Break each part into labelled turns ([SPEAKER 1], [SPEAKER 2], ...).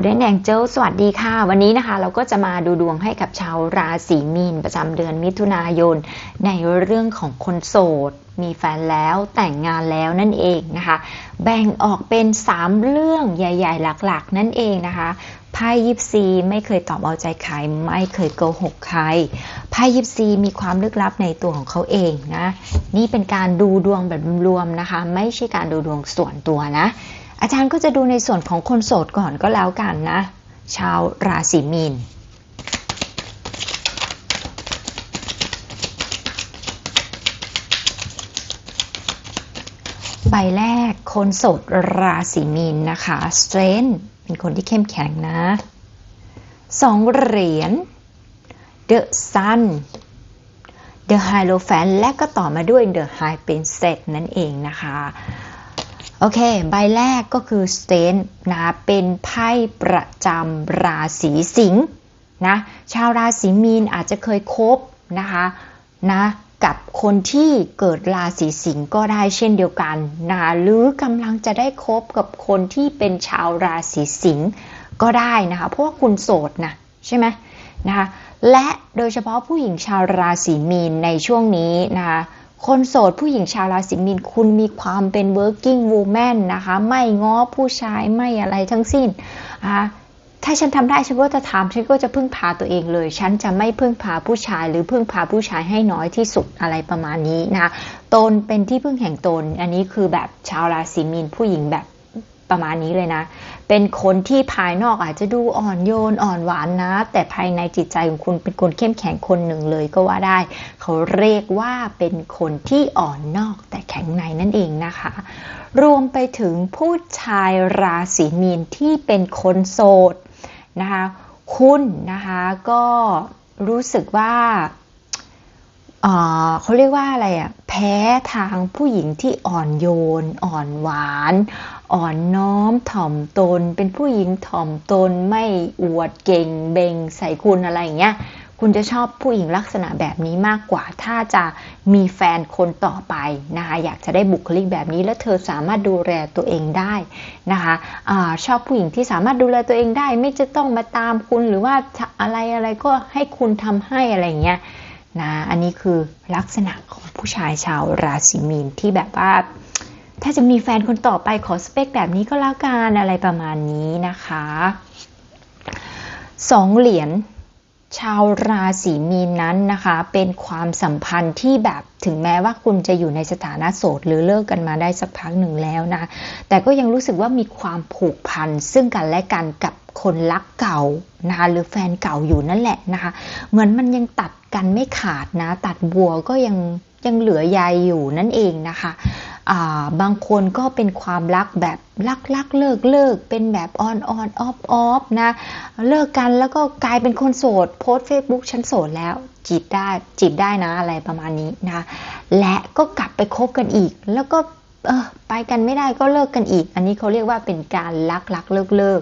[SPEAKER 1] Golden Angel สวัสดีค่ะ วันนี้นะคะเราก็จะมาดูดวงให้กับชาวราศีมีนประจำเดือนมิถุนายน ในเรื่องของคนโสด มีแฟนแล้วแต่งงานแล้วนั่นเองนะคะ แบ่งออกเป็น 3 เรื่องใหญ่ ๆ หลักๆ นั่นเองนะคะไพ่ยิปซีไม่เคยตอบเอาใจใครไม่เคยโกหกใครไพ่ยิปซีมีความลึกลับในตัวของเขาเองนะ นี่เป็นการดูดวงแบบรวมนะคะ ไม่ใช่การดูดวงส่วนตัวนะ อาจารย์ก็จะดูในส่วนของคนโสดก่อนก็แล้วกันนะ ชาวราศีมีนใบแรกคนโสดราศีมีนนะคะ strength เป็นคนที่เข้มแข็งนะสองเหรียญ the sun the hierophant และก็ต่อมาด้วย the high priestess นั่นเองนะคะ โอเค ใบแรกก็คือสเตนนะเป็นไพ่ประจำราศีสิงห์นะชาวราศีมีนอาจจะเคยคบนะคะนะกับคนที่เกิดราศีสิงห์ก็ได้เช่นเดียวกันนะหรือกำลังจะได้คบกับคนที่เป็นชาวราศีสิงห์ก็ได้นะคะเพราะว่าคุณโสดนะใช่ไหมนะคะและโดยเฉพาะผู้หญิงชาวราศีมีนในช่วงนี้นะคะ คนโสดผู้หญิงชาวราศีมีนคุณมีความเป็น working woman นะคะ ไม่ง้อผู้ชายไม่อะไรทั้งสิ้นนะคะถ้าฉันทำได้ฉันก็จะทำฉันก็จะพึ่งพาตัวเองเลย ฉันจะไม่พึ่งพาผู้ชาย หรือพึ่งพาผู้ชายให้น้อยที่สุดอะไรประมาณนี้นะตนเป็นที่พึ่งแห่งตน อันนี้คือแบบชาวราศีมีนผู้หญิงแบบ ประมาณนี้เลยนะ เป็นคนที่ภายนอกอาจจะดูอ่อนโยนอ่อนหวานนะ แต่ภายในจิตใจของคุณเป็นคนเข้มแข็งคนหนึ่งเลยก็ว่าได้ เขาเรียกว่าเป็นคนที่อ่อนนอกแต่แข็งในนั่นเองนะคะ รวมไปถึงผู้ชายราศีมีนที่เป็นคนโสดนะคะ คุณนะคะก็รู้สึกว่าเขาเรียกว่าอะไรอะแพ้ทางผู้หญิงที่อ่อนโยน อ่อนหวาน อ่อนน้อมถ่อมตน เป็นผู้หญิงถ่อมตนไม่อวดเก่งเบ่งใส่คุณอะไรอย่างเงี้ยคุณจะชอบผู้หญิงลักษณะแบบนี้มากกว่า ถ้าจะมีแฟนคนต่อไปนะคะ อยากจะได้บุคลิกแบบนี้ และเธอสามารถดูแลตัวเองได้นะคะอชอบผู้หญิงที่สามารถดูแลตัวเองได้ ไม่จะต้องมาตามคุณหรือว่าอะไรอะไรก็ให้คุณทำให้อะไรเงี้ยนะ อันนี้คือลักษณะของผู้ชายชาวราศีมีนที่แบบว่า ถ้าจะมีแฟนคนต่อไปขอสเปคแบบนี้ก็แล้วกันอะไรประมาณนี้นะคะสองเหรียญชาวราศีมีนนั้นนะคะ เป็นความสัมพันธ์ที่แบบถึงแม้ว่าคุณจะอยู่ในสถานะโสดหรือเลิกกันมาได้สักพักหนึ่งแล้วนะ แต่ก็ยังรู้สึกว่ามีความผูกพันซึ่งกันและกันกับคนรักเก่านะคะหรือแฟนเก่าอยู่นั่นแหละนะคะ เหมือนมันยังตัดกันไม่ขาดนะ ตัดบัวก็ยังยังเหลือใยอยู่นั่นเองนะคะ บางคนก็เป็นความรักแบบรักรักเลิกเลิกเป็นแบบออนออนออฟออฟนะ เลิกกันแล้วก็กลายเป็นคนโสด โพสเฟซบุ๊กฉันโสดแล้ว จีบได้จีบได้นะอะไรประมาณนี้นะ และก็กลับไปคบกันอีก แล้วก็เออไปกันไม่ได้ก็เลิกกันอีก อันนี้เขาเรียกว่าเป็นการรักรักเลิกเลิก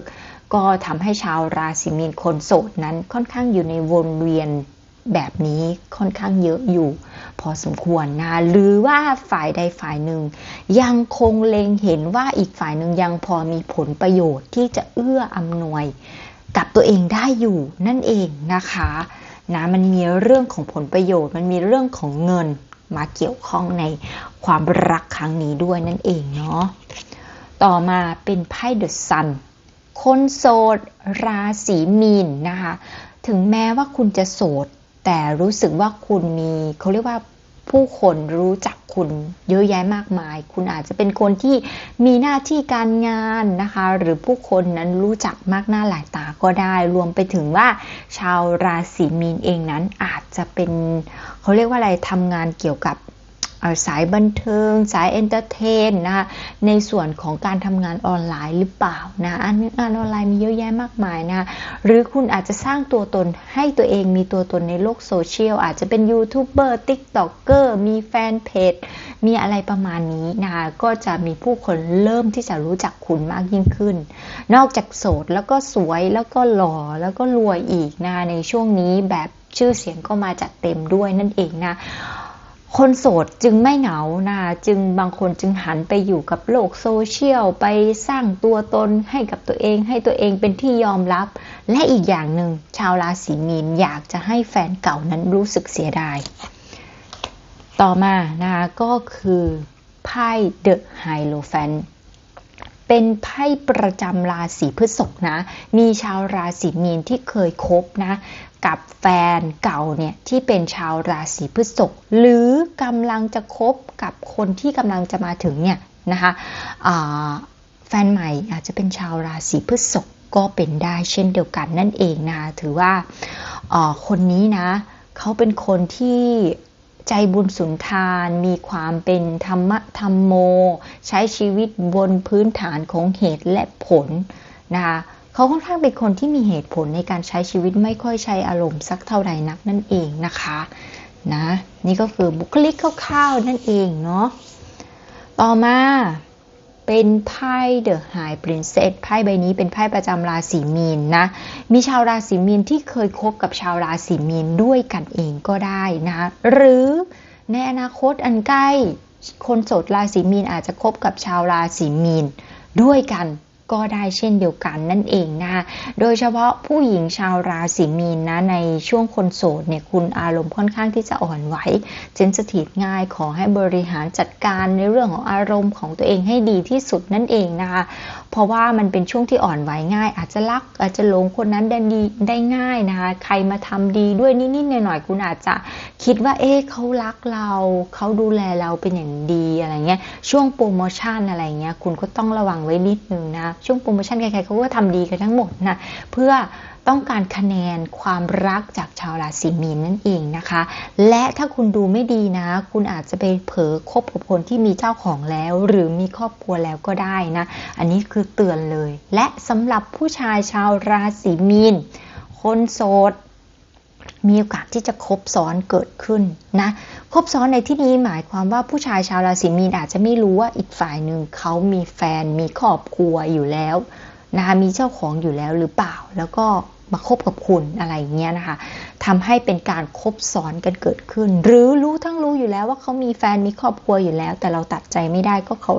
[SPEAKER 1] ก็ทำให้ชาวราศีมีนคนโสดนั้นค่อนข้างอยู่ในวนเวียนแบบนี้ค่อนข้างเยอะอยู่ พอสมควรนะหรือว่าฝ่ายใดฝ่ายหนึ่ง ยังคงเล็งเห็นว่าอีกฝ่ายหนึ่งยังพอมีผลประโยชน์ที่จะเอื้ออำนวย กับตัวเองได้อยู่นั่นเองนะคะนะมันมีเรื่องของผลประโยชน์ มันมีเรื่องของเงินมาเกี่ยวข้องในความรักครั้งนี้ด้วยนั่นเองเนาะต่อมาเป็นไพ่เดอะซันคนโสดราศีมีนนะคะ ถึงแม้ว่าคุณจะโสด แต่รู้สึกว่าคุณมีเขาเรียกว่าผู้คนรู้จักคุณเยอะแยะมากมาย คุณอาจจะเป็นคนที่มีหน้าที่การงานนะคะ หรือผู้คนนั้นรู้จักมากหน้าหลายตาก็ได้ รวมไปถึงว่าชาวราศีมีนเองนั้นอาจจะเป็นเขาเรียกว่าอะไรทำงานเกี่ยวกับ สายบันเทิง สายเอนเตอร์เทนนะคะในส่วนของการทำงานออนไลน์หรือเปล่านะอันงานออนไลน์มีเยอะแยะมากมายนะหรือคุณอาจจะสร้างตัวตนให้ตัวเองมีตัวตนในโลกโซเชียลอาจจะเป็นยูทูบเบอร์ติ๊กต็อกเกอร์มีแฟนเพจมีอะไรประมาณนี้นะคะก็จะมีผู้คนเริ่มที่จะรู้จักคุณมากยิ่งขึ้น นอกจากโสดแล้วก็สวยแล้วก็หล่อแล้วก็รวยอีกนะในช่วงนี้แบบชื่อเสียงก็มาจัดเต็มด้วยนั่นเองนะ คนโสดจึงไม่เหงานะจึงบางคนจึงหันไปอยู่กับโลกโซเชียล ไปสร้างตัวตนให้กับตัวเอง ให้ตัวเองเป็นที่ยอมรับ และอีกอย่างหนึ่งชาวราศีมีนอยากจะให้แฟนเก่านั้นรู้สึกเสียดาย ต่อมานะคะก็คือไพ่เดอะไฮโลแฟน เป็นไพ่ประจำราศีพฤษภนะ มีชาวราศีมีนที่เคยคบนะ กับแฟนเก่าเนี่ยที่เป็นชาวราศีพฤษภหรือกำลังจะคบกับคนที่กำลังจะมาถึงเนี่ยนะคะแฟนใหม่อาจจะเป็นชาวราศีพฤษภก็เป็นได้เช่นเดียวกันนั่นเองนะคะถือว่าคนนี้นะเขาเป็นคนที่ ใจบุญสุนทาน มีความเป็นธรรมะธรรมโม ใช้ชีวิตบนพื้นฐานของเหตุและผลนะคะเขาค่อนข้างเป็นคนที่มีเหตุผลในการใช้ชีวิตไม่ค่อยใช้อารมณ์สักเท่าใดนักนั่นเองนะคะนะนี่ก็คือบุคลิกคร่าวๆนั่นเองเนาะต่อมา เป็นไพ่เดอะไฮปรินเซสไพ่ใบนี้เป็นไพ่ประจำราศีมีนนะ มีชาวราศีมีนที่เคยคบกับชาวราศีมีนด้วยกันเองก็ได้นะ หรือในอนาคตอันใกล้ คนโสดราศีมีนอาจจะคบกับชาวราศีมีนด้วยกัน ก็ได้เช่นเดียวกันนั่นเองนะคะโดยเฉพาะผู้หญิงชาวราศีมีนนะในช่วงคนโสดเนี่ยคุณอารมณ์ค่อนข้างที่จะอ่อนไหวเจนสถิตง่ายขอให้บริหารจัดการในเรื่องของอารมณ์ของตัวเองให้ดีที่สุดนั่นเองนะคะเพราะว่ามันเป็นช่วงที่อ่อนไหวง่าย อาจจะรักอาจจะหลงคนนั้นได้ดีได้ง่ายนะคะ ใครมาทำดีด้วยนิดๆหน่อยๆคุณอาจจะคิดว่า เอ๊ะเขารักเรา เขาดูแลเราเป็นอย่างดีอะไรเงี้ย ช่วงโปรโมชั่นอะไรเงี้ยคุณก็ต้องระวังไว้นิดนึงนะ ช่วงโปรโมชั่นใครๆเขาก็ทำดีกันทั้งหมดนะเพื่อ ต้องการคะแนนความรักจากชาวราศีมีนนั่นเองนะคะ และถ้าคุณดูไม่ดีนะ คุณอาจจะไปเผลอคบกับคนที่มีเจ้าของแล้ว หรือมีครอบครัวแล้วก็ได้นะ อันนี้คือเตือนเลย และสำหรับผู้ชายชาวราศีมีน คนโสดมีโอกาสที่จะคบซ้อนเกิดขึ้นนะคบซ้อนในที่นี้หมายความว่าผู้ชายชาวราศีมีนอาจจะไม่รู้ว่าอีกฝ่ายหนึ่งเขามีแฟนมีครอบครัวอยู่แล้วนะคะมีเจ้าของอยู่แล้วหรือเปล่า แล้วก็ มาคบกับคุณอะไรเงี้ยนะคะทำให้เป็นการคบซ้อนกันเกิดขึ้น หรือรู้ทั้งรู้อยู่แล้วว่าเขามีแฟนมีครอบครัวอยู่แล้ว แต่เราตัดใจไม่ได้ก็เขา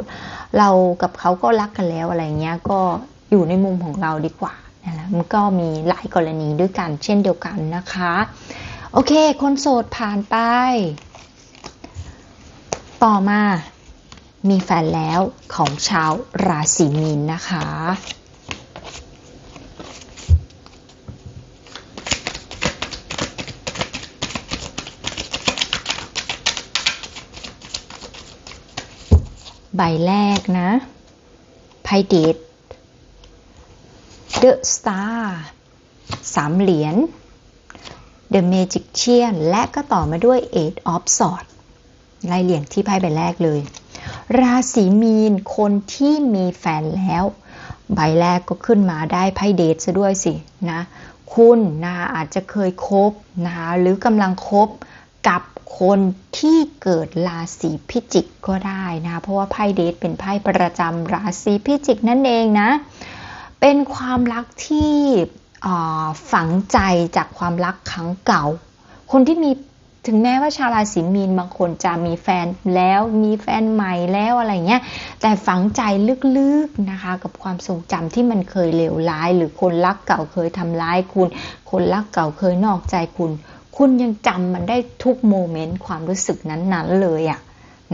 [SPEAKER 1] เรากับเขาก็รักกันแล้วอะไรเงี้ยก็อยู่ในมุมของเราดีกว่านั่นแหละมันก็มีหลายกรณีด้วยกันเช่นเดียวกันนะคะ โอเค คนโสดผ่านไป ต่อมามีแฟนแล้วของชาวราศีมีนนะคะ ใบแรกนะไพ่เดดเดอะสตาร์สามเหรียญ The Magician และก็ต่อมาด้วย Eight of Swords ไล่เลียงที่ไพ่ใบแรกเลย ราศีมีนคนที่มีแฟนแล้ว ใบแรกก็ขึ้นมาได้ไพ่เดทซะด้วยสินะ คุณนะอาจจะเคยคบนะหรือกำลังคบกับ คนที่เกิดราศีพิจิกก็ได้นะ เพราะว่าไพ่เดทเป็นไพ่ประจำราศีพิจิกนั่นเองนะ เป็นความรักที่ฝังใจจากความรักครั้งเก่า คนที่มีถึงแม้ว่าชาวราศีมีนบางคนจะมีแฟนแล้วมีแฟนใหม่แล้วอะไรเงี้ย แต่ฝังใจลึกๆนะคะ กับความทรงจำที่มันเคยเลวร้าย หรือคนรักเก่าเคยทำร้ายคุณ คนรักเก่าเคยนอกใจคุณ คุณยังจำมันได้ทุกโมเมนต์ความรู้สึกนั้นๆเลยอะ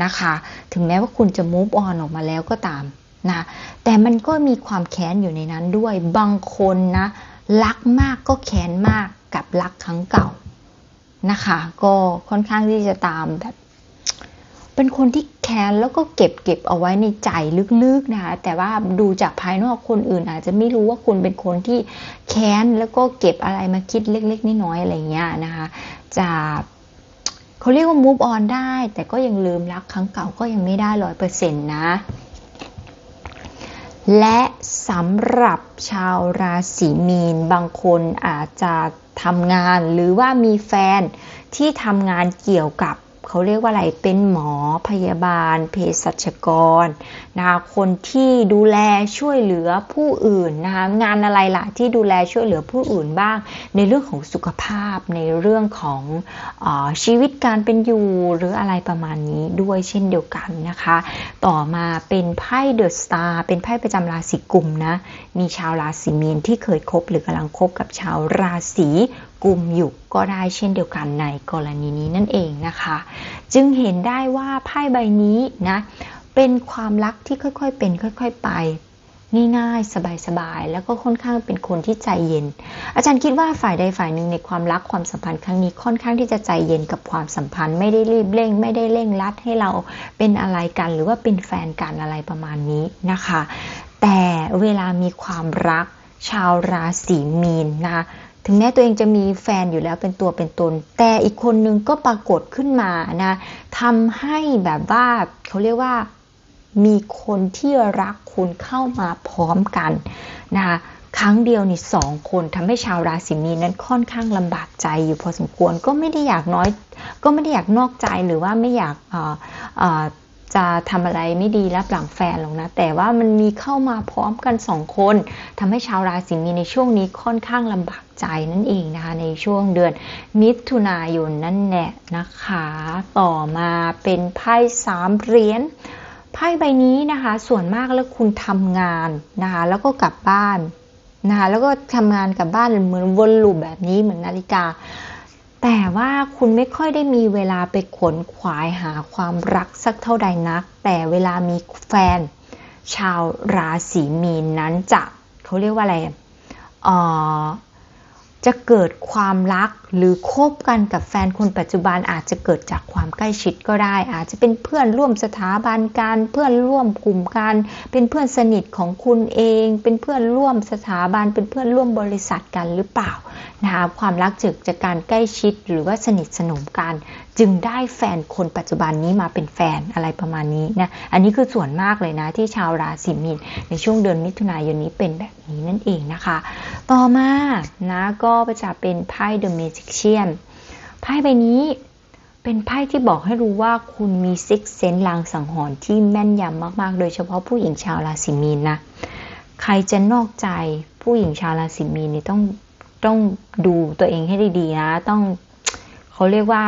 [SPEAKER 1] นะคะ ถึงแม้ว่าคุณจะมูฟออนออกมาแล้วก็ตามนะแต่มันก็มีความแค้นอยู่ในนั้นด้วย บางคนนะรักมากก็แค้นมากกับรักครั้งเก่านะคะ ก็ค่อนข้างที่จะตามแบบ เป็นคนที่แค้นแล้วก็เก็บเก็บเอาไว้ในใจลึกๆนะคะแต่ว่าดูจากภายนอกคนอื่น อาจจะไม่รู้ว่าคุณเป็นคนที่แค้นแล้วก็เก็บอะไรมาคิดเล็ก ๆน้อยๆอะไรเงี้ยนะคะจะเขาเรียกว่า move on ได้ แต่ก็ยังลืมรักครั้งเก่าก็ยังไม่ได้ร้อยเปอร์เซ็นต์นะและสำหรับชาวราศีมีน บางคนอาจจะทำงานหรือว่ามีแฟนที่ทำงานเกี่ยวกับ เขาเรียกว่าอะไรเป็นหมอพยาบาลเภสัชกรนะคะคนที่ดูแลช่วยเหลือผู้อื่นนะคะงานอะไรล่ะที่ดูแลช่วยเหลือผู้อื่นบ้าง ในเรื่องของสุขภาพในเรื่องของอชีวิตการเป็นอยู่หรืออะไรประมาณนี้ด้วยเช่นเดียวกันนะคะ ต่อมาเป็นไพ่เดอะสตาร์เป็นไพ่ประจำราศีกุมนะมีชาวราศีมีนที่เคยคบหรือกำลังคบกับชาวราศี กุมอยู่ก็ได้เช่นเดียวกันในกรณีนี้นั่นเองนะคะ จึงเห็นได้ว่าไพ่ใบนี้นะเป็นความรักที่ค่อยๆเป็นค่อย ๆไปง่ายๆ สบายๆ แล้วก็ค่อนข้างเป็นคนที่ใจเย็น อาจารย์คิดว่าฝ่ายใดฝ่ายหนึ่งในความรักความสัมพันธ์ครั้งนี้ค่อนข้างที่จะใจเย็นกับความสัมพันธ์ ไม่ได้รีบเร่ง ไม่ได้เร่งรัดให้เราเป็นอะไรกัน หรือว่าเป็นแฟนกันอะไรประมาณนี้นะคะ แต่เวลามีความรักชาวราศีมีนนะคะ ถึงแม้ตัวเองจะมีแฟนอยู่แล้วเป็นตัวเป็นตน แต่อีกคนนึงก็ปรากฏขึ้นมานะทำให้แบบว่าเขาเรียกว่ามีคนที่รักคุณเข้ามาพร้อมกันนะคะครั้งเดียวนี่สองคนทำให้ชาวราศีมีนนั้นค่อนข้างลำบากใจอยู่พอสมควรก็ไม่ได้อยากน้อย ก็ไม่ได้อยากนอกใจหรือว่าไม่อยาก จะทำอะไรไม่ดีรับหลังแฟนหรอกนะ แต่ว่ามันมีเข้ามาพร้อมกันสองคนทำให้ชาวราศีมีนในช่วงนี้ค่อนข้างลำบากใจนั่นเองนะคะ ในช่วงเดือนมิถุนายนนั่นแหละนะคะ ต่อมาเป็นไพ่สามเหรียญไพ่ใบนี้นะคะ ส่วนมากแล้วคุณทำงานนะคะ แล้วก็กลับบ้านนะคะแล้วก็ทำงานกลับบ้านเหมือนวนลูปแบบนี้เหมือนนาฬิกา แต่ว่าคุณไม่ค่อยได้มีเวลาไปขนขวายหาความรักสักเท่าใดนัก แต่เวลามีแฟน ชาวราศีมีนนั้นจะเขาเรียกว่าอะไรอ่อจะเกิดความรัก หรือคบกันกับแฟนคนปัจจุบันอาจจะเกิดจากความใกล้ชิดก็ได้ อาจจะเป็นเพื่อนร่วมสถาบันการเพื่อนร่วมกลุ่มกันเป็นเพื่อนสนิทของคุณเอง เป็นเพื่อนร่วมสถาบัน เป็นเพื่อนร่วมบริษัทกันหรือเปล่านะคะความรักจึกจากการใกล้ชิดหรือว่าสนิทสนมกัน จึงได้แฟนคนปัจจุบันนี้มาเป็นแฟนอะไรประมาณนี้นะอันนี้คือส่วนมากเลยนะที่ชาวราศีมีนในช่วงเดือนมิถุนายนนี้เป็นแบบนี้นั่นเองนะคะ ต่อมานะก็จะเป็นไพ่เดอะเมจิเชียนไพ่ใบนี้เป็นไพ่ที่บอกให้รู้ว่าคุณมีซิกเซนลางสังหรณ์ที่แม่นยำมากๆ โดยเฉพาะผู้หญิงชาวราศีมีนนะ ใครจะนอกใจผู้หญิงชาวราศีมีนนี่ต้องต้องดูตัวเองให้ดีๆนะ ต้องเขาเรียกว่า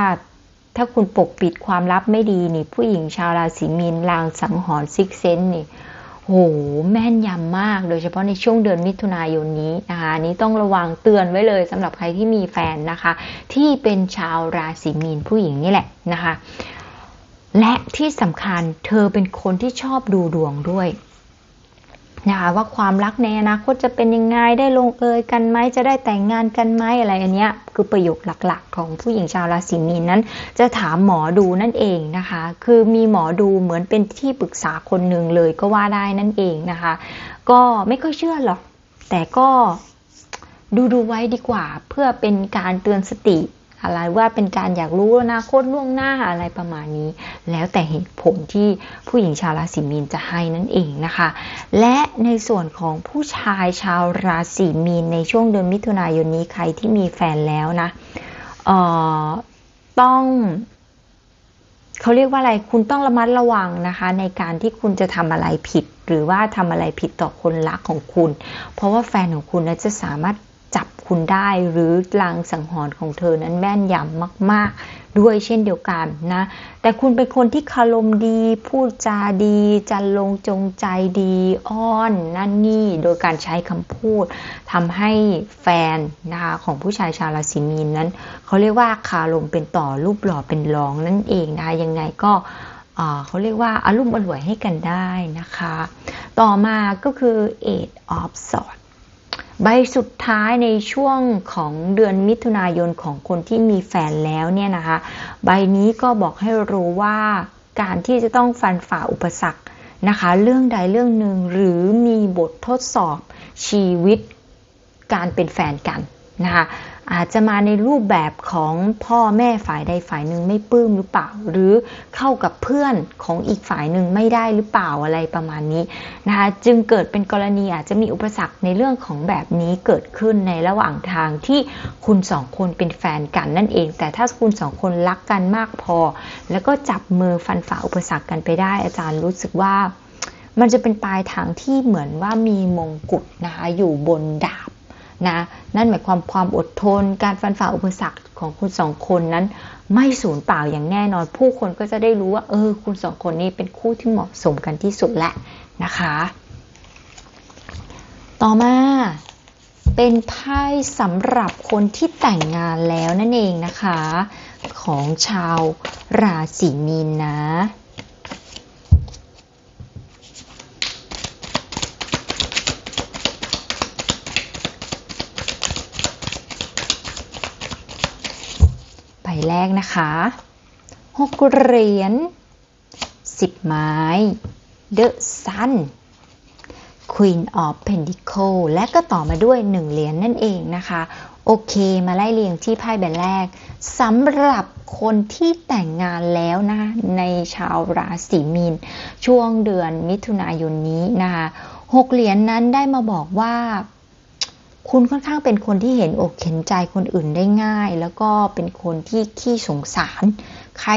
[SPEAKER 1] ถ้าคุณปกปิดความลับไม่ดีนี่ ผู้หญิงชาวราศีมีนลางสังหรณ์ซิกเซนนี่ โหแม่นยำมาก โดยเฉพาะในช่วงเดือนมิถุนายนนี้นะคะนี้ต้องระวังเตือนไว้เลยสำหรับใครที่มีแฟนนะคะ ที่เป็นชาวราศีมีนผู้หญิงนี่แหละนะคะ และที่สำคัญเธอเป็นคนที่ชอบดูดวงด้วย นะคะว่าความรักในอนาคตจะเป็นยังไงได้ลงเอยกันไหมจะได้แต่งงานกันไหมอะไรอันเนี้ยคือประโยคหลักๆ ของผู้หญิงชาวราศีมีนนั้น จะถามหมอดูนั่นเองนะคะ คือมีหมอดูเหมือนเป็นที่ปรึกษาคนหนึ่งเลยก็ว่าได้นั่นเองนะคะ ก็ไม่ค่อยเชื่อหรอกแต่ก็ดูดูไว้ดีกว่าเพื่อเป็นการเตือนสติ อะไรว่าเป็นการอยากรู้อนาคตล่วงหน้าอะไรประมาณนี้ แล้วแต่เหตุผลที่ผู้หญิงชาวราศีมีนจะให้นั่นเองนะคะ และในส่วนของผู้ชายชาวราศีมีนในช่วงเดือนมิถุนายนนี้ใครที่มีแฟนแล้วนะเอ่อต้องเขาเรียกว่าอะไร คุณต้องระมัดระวังนะคะ ในการที่คุณจะทำอะไรผิด หรือว่าทำอะไรผิดต่อคนรักของคุณ เพราะว่าแฟนของคุณนะจะสามารถ จับคุณได้หรือลางสังหรณ์ของเธอนั้นแม่นยำมาก ๆ ด้วยเช่นเดียวกันนะ แต่คุณเป็นคนที่คารมดี พูดจาดี จันลงจงใจดีอ้อนนั่นนี่โดยการใช้คำพูดทำให้แฟนนะคะของผู้ชายชาวราศีมีนนั้นเขาเรียกว่าคารมเป็นต่อรูปหล่อเป็นรองนั่นเองนะคะยังไงก็เขาเรียกว่าอารมณ์อร่วยให้กันได้นะคะ ต่อมาก็คือ eight of swords ใบสุดท้ายในช่วงของเดือนมิถุนายนของคนที่มีแฟนแล้วเนี่ยนะคะ ใบนี้ก็บอกให้รู้ว่าการที่จะต้องฟันฝ่าอุปสรรคนะคะ เรื่องใดเรื่องหนึ่งหรือมีบททดสอบชีวิตการเป็นแฟนกันนะคะ อาจจะมาในรูปแบบของพ่อแม่ฝ่ายใดฝ่ายหนึ่งไม่ปลื้มหรือเปล่า หรือเข้ากับเพื่อนของอีกฝ่ายหนึ่งไม่ได้หรือเปล่าอะไรประมาณนี้นะคะจึงเกิดเป็นกรณีอาจจะมีอุปสรรคในเรื่องของแบบนี้เกิดขึ้นในระหว่างทางที่คุณสองคนเป็นแฟนกันนั่นเอง แต่ถ้าคุณสองคนรักกันมากพอ แล้วก็จับมือฟันฝ่าอุปสรรคกันไปได้ อาจารย์รู้สึกว่ามันจะเป็นปลายทางที่เหมือนว่ามีมงกุฎนะคะอยู่บนดาบ นะนั่นหมายความความอดทน การฟันฝ่าอุปสรรคของคุณสองคนนั้น ไม่สูญเปล่าอย่างแน่นอน ผู้คนก็จะได้รู้ว่า เออ คุณสองคนนี้เป็นคู่ที่เหมาะสมกันที่สุดแหละนะคะ ต่อมาเป็นไพ่สำหรับคนที่แต่งงานแล้วนั่นเองนะคะ ของชาวราศีมีนนะ รกนะคะหกเหรียญสิบไม้ The Sun Queen of Pentacles และก็ต่อมาด้วยหนึ่งเหรียญนนั่นเองนะคะ โอเค มาไล่เรียงที่ไพ่ใบแรกสำหรับคนที่แต่งงานแล้วนะคะในชาวราศีมีน ช่วงเดือนมิถุนายนนี้นะคะหกเหรียญนนั้นได้มาบอกว่า คุณค่อนข้างเป็นคนที่เห็นอกเห็นใจคนอื่นได้ง่าย แล้วก็เป็นคนที่ขี้สงสาร ใคร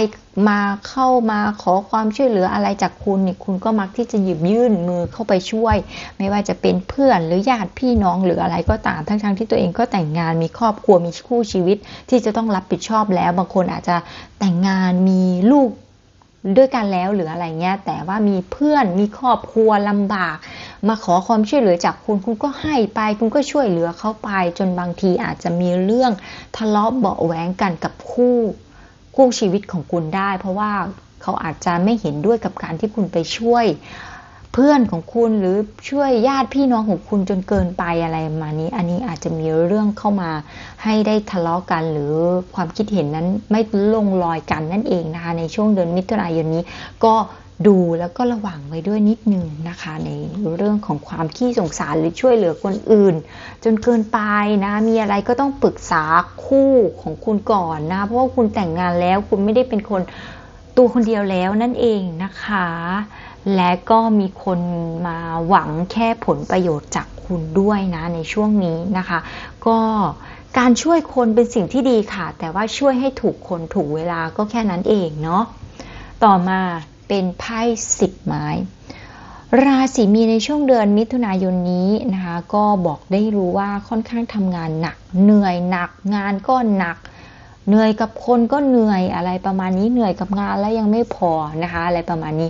[SPEAKER 1] มาเข้ามาขอความช่วยเหลืออะไรจากคุณเนี่ยคุณก็มักที่จะหยิบยื่นมือเข้าไปช่วย ไม่ว่าจะเป็นเพื่อนหรือญาติพี่น้องหรืออะไรก็ตามทั้งๆทที่ตัวเองก็แต่งงานมีครอบครัวมีคู่ชีวิต ที่จะต้องรับผิดชอบแล้ว บางคนอาจจะแต่งงานมีลูกด้วยกันแล้วหรืออะไรเงี้ยแต่ว่ามีเพื่อนมีครอบครัวลำบาก มาขอความช่วยเหลือจากคุณคุณก็ให้ไป คุณก็ช่วยเหลือเขาไป จนบางทีอาจจะมีเรื่องทะเลาะเบาแหวงกันกับคู่คู่ชีวิตของคุณได้ เพราะว่าเขาอาจจะไม่เห็นด้วยกับการที่คุณไปช่วยเพื่อนของคุณหรือช่วยญาติพี่น้องของคุณจนเกินไปอะไรมานี้ อันนี้อาจจะมีเรื่องเข้ามาให้ได้ทะเลาะกันหรือความคิดเห็นนั้นไม่ลงรอยกันนั่นเองนะคะในช่วงเดือนมิถุนายนนี้ก็ ดูแล้วก็ระวังไว้ด้วยนิดนึงนะคะ ในเรื่องของความขี้สงสารหรือช่วยเหลือคนอื่น จนเกินไปนะ มีอะไรก็ต้องปรึกษาคู่ของคุณก่อนนะ เพราะว่าคุณแต่งงานแล้วคุณไม่ได้เป็นคนตัวคนเดียวแล้วนั่นเองนะคะ และก็มีคนมาหวังแค่ผลประโยชน์จากคุณด้วยนะในช่วงนี้นะคะ ก็การช่วยคนเป็นสิ่งที่ดีค่ะ แต่ว่าช่วยให้ถูกคนถูกเวลาก็แค่นั้นเองเนาะต่อมา เป็นไพ่สิบไม้ ราศีมีในช่วงเดือนมิถุนายนนี้นะคะก็บอกได้รู้ว่าค่อนข้างทำงานหนัก เหนื่อยหนัก งานก็หนัก เหนื่อยกับคนก็เหนื่อยอะไรประมาณนี้เหนื่อยกับงานแล้วยังไม่พอนะคะอะไรประมาณนี้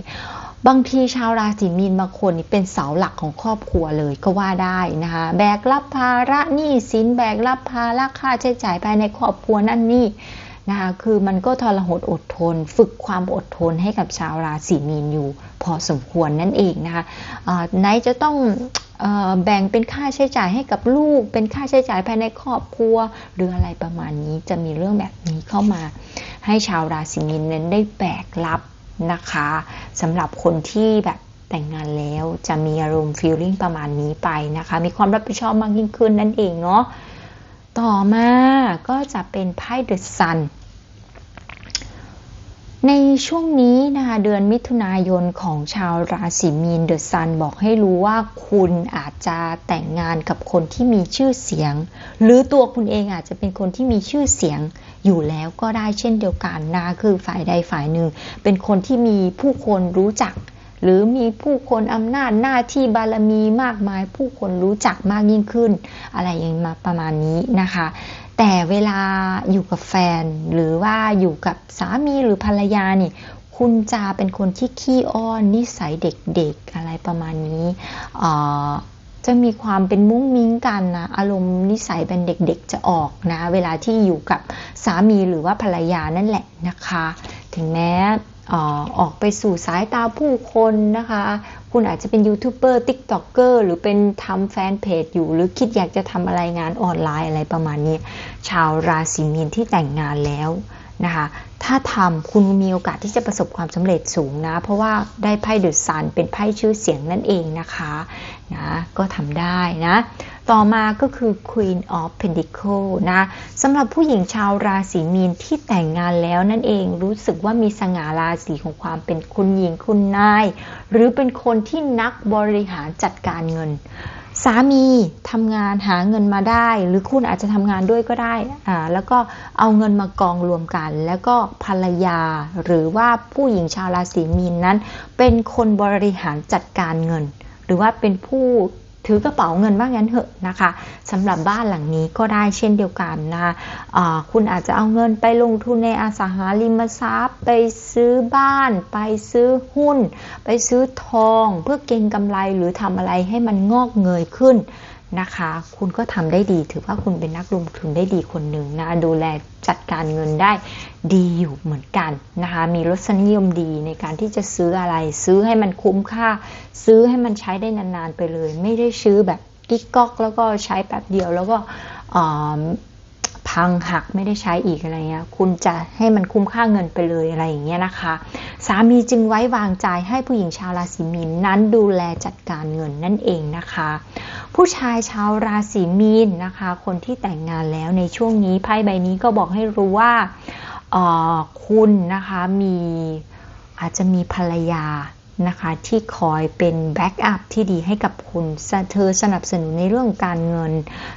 [SPEAKER 1] บางทีชาวราศีมีนบางคนนี่เป็นเสาหลักของครอบครัวเลยก็ว่าได้นะคะแบกรับภาระหนี้สินแบกรับภาระค่าใช้จ่ายภายในครอบครัวนั่นนี่ นะคะคือมันก็ทรหดอดทน ฝึกความอดทนให้กับชาวราศีมีนอยู่ พอสมควรนั่นเองนะคะไหนจะต้องแบ่งเป็นค่าใช้จ่ายให้กับลูก เป็นค่าใช้จ่ายภายในครอบครัว หรืออะไรประมาณนี้จะมีเรื่องแบบนี้เข้ามาให้ชาวราศีมีนนั้นได้แบกรับนะคะสำหรับคนที่แบบแต่งงานแล้วจะมีอารมณ์ฟีลลิ่งประมาณนี้ไปนะคะ มีความรับผิดชอบมากยิ่งขึ้นนั่นเองเนาะต่อมาก็จะเป็นไพ่เดอะซัน ในช่วงนี้นะคะเดือนมิถุนายนของชาวราศีมีนเดอะซันบอกให้รู้ว่าคุณอาจจะแต่งงานกับคนที่มีชื่อเสียง หรือตัวคุณเองอาจจะเป็นคนที่มีชื่อเสียงอยู่แล้วก็ได้เช่นเดียวกันนะคือฝ่ายใดฝ่ายหนึ่ง เป็นคนที่มีผู้คนรู้จัก หรือมีผู้คนอำนาจหน้าที่บารมีมากมาย ผู้คนรู้จักมากยิ่งขึ้น อะไรอย่างมาประมาณนี้นะคะ แต่เวลาอยู่กับแฟน หรือว่าอยู่กับสามีหรือภรรยานี่ คุณจะเป็นคนที่ขี้อ้อนนิสัยเด็กๆอะไรประมาณนี้จะมีความเป็นมุ้งมิ้งกันนะอารมณ์นิสัยเป็นเด็กๆจะออกนะ เวลาที่อยู่กับสามีหรือว่าภรรยานั่นแหละนะคะ ถึงแม้ออกไปสู่สายตาผู้คนนะคะ คุณอาจจะเป็นยูทูบเบอร์ติ๊กต็อกเกอร์หรือเป็นทำแฟนเพจอยู่ หรือคิดอยากจะทำอะไรงานออนไลน์อะไรประมาณนี้ ชาวราศีมีนที่แต่งงานแล้วนะคะ ถ้าทำคุณมีโอกาสที่จะประสบความสำเร็จสูงนะ เพราะว่าได้ไพ่เดอะซันเป็นไพ่ชื่อเสียงนั่นเองนะคะนะก็ทำได้นะ ต่อมาก็คือ Queen of pentacles นะสำหรับผู้หญิงชาวราศีมีนที่แต่งงานแล้วนั่นเองรู้สึกว่ามีสง่าราศีของความเป็นคุณหญิงคุณนาย หรือเป็นคนที่นักบริหารจัดการเงิน สามีทำงานหาเงินมาได้ หรือคุณอาจจะทำงานด้วยก็ได้อ่าแล้วก็เอาเงินมากองรวมกัน แล้วก็ภรรยา หรือว่าผู้หญิงชาวราศีมีนนั้น เป็นคนบริหารจัดการเงิน หรือว่าเป็นผู้ ถือกระเป๋าเงินว่างั้นเถอะนะคะสำหรับบ้านหลังนี้ก็ได้เช่นเดียวกันนะะคุณอาจจะเอาเงินไปลงทุนในอสังหาริมทรัพย์ ไปซื้อบ้าน ไปซื้อหุ้น ไปซื้อทอง เพื่อเก็งกำไรหรือทำอะไรให้มันงอกเงยขึ้น นะคะ คุณก็ทำได้ดี ถือว่าคุณเป็นนักลงทุนได้ดีคนหนึ่งนะ ดูแลจัดการเงินได้ดีอยู่เหมือนกันนะคะ มีรสนิยมดีในการที่จะซื้ออะไร ซื้อให้มันคุ้มค่า ซื้อให้มันใช้ได้นานๆไปเลย ไม่ได้ซื้อแบบกิ๊กก๊อกแล้วก็ใช้แป๊บเดียวแล้วก็ พังหักไม่ได้ใช้อีกอะไรเงี้ย คุณจะให้มันคุ้มค่าเงินไปเลยอะไรอย่างเงี้ยนะคะ สามีจึงไว้วางใจให้ผู้หญิงชาวราศีมีนนั้นดูแลจัดการเงินนั่นเองนะคะ ผู้ชายชาวราศีมีนนะคะ คนที่แต่งงานแล้วในช่วงนี้ไพ่ใบนี้ก็บอกให้รู้ว่าคุณนะคะมีอาจจะมีภรรยา นะคะที่คอยเป็นแบ็กอัพที่ดีให้กับคุณ เธอสนับสนุนในเรื่องการเงิน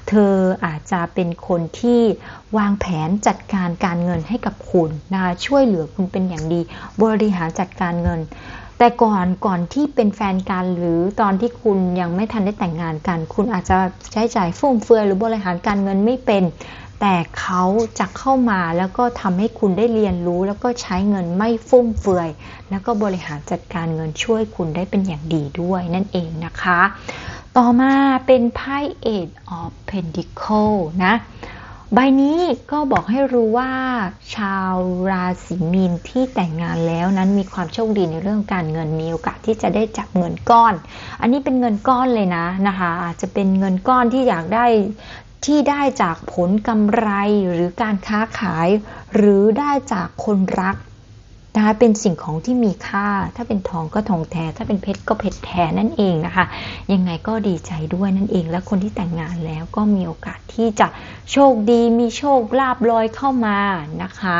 [SPEAKER 1] เธออาจจะเป็นคนที่วางแผนจัดการการเงินให้กับคุณนะคะช่วยเหลือคุณเป็นอย่างดี บริหารจัดการเงิน แต่ก่อนก่อนที่เป็นแฟนกันหรือตอนที่คุณยังไม่ทันได้แต่งงานกัน คุณอาจจะใช้จ่ายฟุ่มเฟือยหรือบริหารการเงินไม่เป็นแต่เขาจะเข้ามาแล้วก็ทำให้คุณได้เรียนรู้ แล้วก็ใช้เงินไม่ฟุ่มเฟือย แล้วก็บริหารจัดการเงินช่วยคุณได้เป็นอย่างดีด้วยนั่นเองนะคะ ต่อมาเป็นไพ่ Eight of Pentacle นะใบนี้ก็บอกให้รู้ว่าชาวราศีมีนที่แต่งงานแล้วนั้นมีความโชคดีในเรื่องการเงินมีโอกาสที่จะได้จับเงินก้อน อันนี้เป็นเงินก้อนเลยนะนะคะ อาจจะเป็นเงินก้อนที่อยากได้ ที่ได้จากผลกำไรหรือการค้าขาย หรือได้จากคนรักนะคะเป็นสิ่งของที่มีค่า ถ้าเป็นทองก็ทองแท้ ถ้าเป็นเพชรก็เพชรแท้นั่นเองนะคะ ยังไงก็ดีใจด้วยนั่นเอง และคนที่แต่งงานแล้วก็มีโอกาสที่จะโชคดี มีโชคลาบลอยเข้ามานะคะ